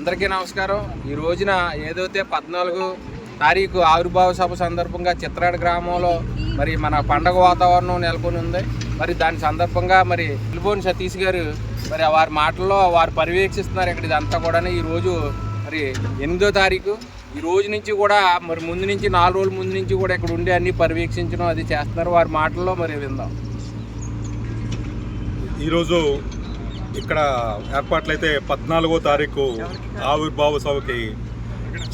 అందరికీ నమస్కారం. ఈ రోజున ఏదైతే పద్నాలుగు తారీఖు ఆవిర్భావ సభ సందర్భంగా చిత్రాడ గ్రామంలో మరి మన పండగ వాతావరణం నెలకొని ఉంది. మరి దాని సందర్భంగా మరి పిలిపోని సతీష్ గారు మరి వారి మాటల్లో వారు పర్యవేక్షిస్తున్నారు. ఇక్కడ ఇదంతా కూడా ఈ రోజు మరి ఎనిమిదో తారీఖు. ఈ రోజు నుంచి కూడా మరి ముందు నుంచి నాలుగు రోజుల ముందు నుంచి కూడా ఇక్కడ ఉండి అన్ని పర్యవేక్షించడం అది చేస్తున్నారు. వారి మాటల్లో మరి విందాం. ఈరోజు ఇక్కడ ఏర్పాట్లయితే పద్నాలుగో తారీఖు ఆవిర్భావ సభకి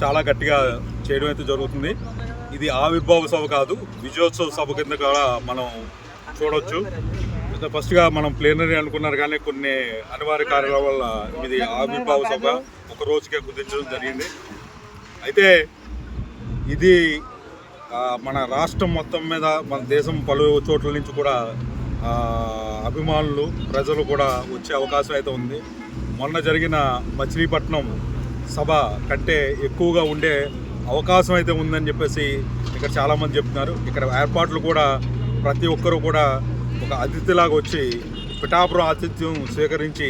చాలా గట్టిగా చేయడం అయితే జరుగుతుంది. ఇది ఆవిర్భావ సభ కాదు విజయోత్సవ సభ కింద కూడా మనం చూడవచ్చు ఫస్ట్గా మనం ప్లేనరీ అనుకున్నారు కానీ కొన్ని అనివార్య కార్యాల వల్ల ఇది ఆవిర్భావ సభ ఒక రోజుకే కుదించడం జరిగింది. అయితే ఇది మన రాష్ట్రం మొత్తం మీద మన దేశం పలు చోట్ల నుంచి కూడా అభిమానులు ప్రజలు కూడా వచ్చే అవకాశం అయితే ఉంది. మొన్న జరిగిన మచిలీపట్నం సభ కంటే ఎక్కువగా ఉండే అవకాశం అయితే ఉందని చెప్పేసి ఇక్కడ చాలామంది చెప్తున్నారు. ఇక్కడ ఏర్పాట్లు కూడా ప్రతి ఒక్కరూ కూడా ఒక అతిథిలాగా వచ్చి పిఠాపురం ఆతిథ్యం స్వీకరించి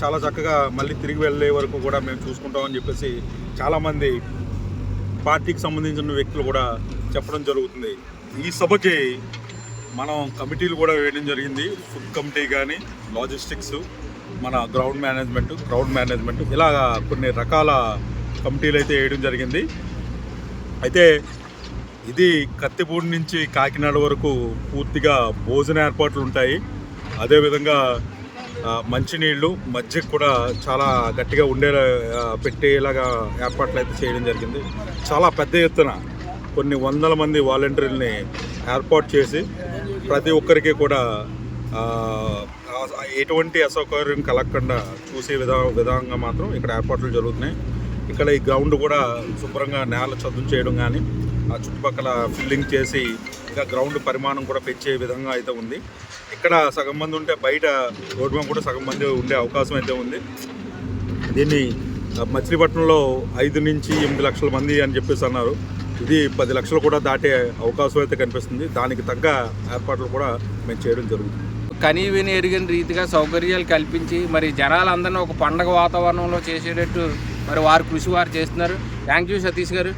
చాలా చక్కగా మళ్ళీ తిరిగి వెళ్ళే వరకు కూడా మేము చూసుకుంటామని చెప్పేసి చాలామంది పార్టీకి సంబంధించిన వ్యక్తులు కూడా చెప్పడం జరుగుతుంది. ఈ సభకి మనం కమిటీలు కూడా వేయడం జరిగింది. ఫుడ్ కమిటీ కానీ లాజిస్టిక్స్ మన గ్రౌండ్ మేనేజ్మెంట్ క్రౌడ్ మేనేజ్మెంట్ ఇలా కొన్ని రకాల కమిటీలు అయితే వేయడం జరిగింది. అయితే ఇది కత్తిపూడి నుంచి కాకినాడ వరకు పూర్తిగా భోజన ఏర్పాట్లు ఉంటాయి. అదేవిధంగా మంచినీళ్ళు మజ్జిగ కూడా చాలా గట్టిగా ఉండే పెట్టేలాగా ఏర్పాట్లు అయితే చేయడం జరిగింది. చాలా పెద్ద ఎత్తున కొన్ని వందల మంది వాలంటీర్లని ఏర్పాటు చేసి ప్రతి ఒక్కరికి కూడా ఎటువంటి అసౌకర్యం కలగకుండా చూసే విధా విధంగా మాత్రం ఇక్కడ ఏర్పాట్లు జరుగుతున్నాయి. ఇక్కడ ఈ గ్రౌండ్ కూడా శుభ్రంగా నేల చదును చేయడం కానీ ఆ చుట్టుపక్కల ఫిల్లింగ్ చేసి ఇంకా గ్రౌండ్ పరిమాణం కూడా పెంచే విధంగా అయితే ఉంది. ఇక్కడ సగం మంది ఉంటే బయట రోడ్డు మీద కూడా సగం మంది ఉండే అవకాశం అయితే ఉంది. దీన్ని మచిలీపట్నంలో ఐదు నుంచి ఎనిమిది లక్షల మంది అని చెప్పేసి అన్నారు. ఇది పది లక్షలు కూడా దాటే అవకాశం అయితే కనిపిస్తుంది. దానికి తగ్గ ఏర్పాట్లు కూడా మేము చేయడం జరుగుతుంది. కనీ విని ఎరిగిన రీతిగా సౌకర్యాలు కల్పించి మరి జనాలందరినీ ఒక పండగ వాతావరణంలో చేసేటట్టు మరి వారు కృషి వారు చేస్తున్నారు. థ్యాంక్ యూ సతీష్ గారు.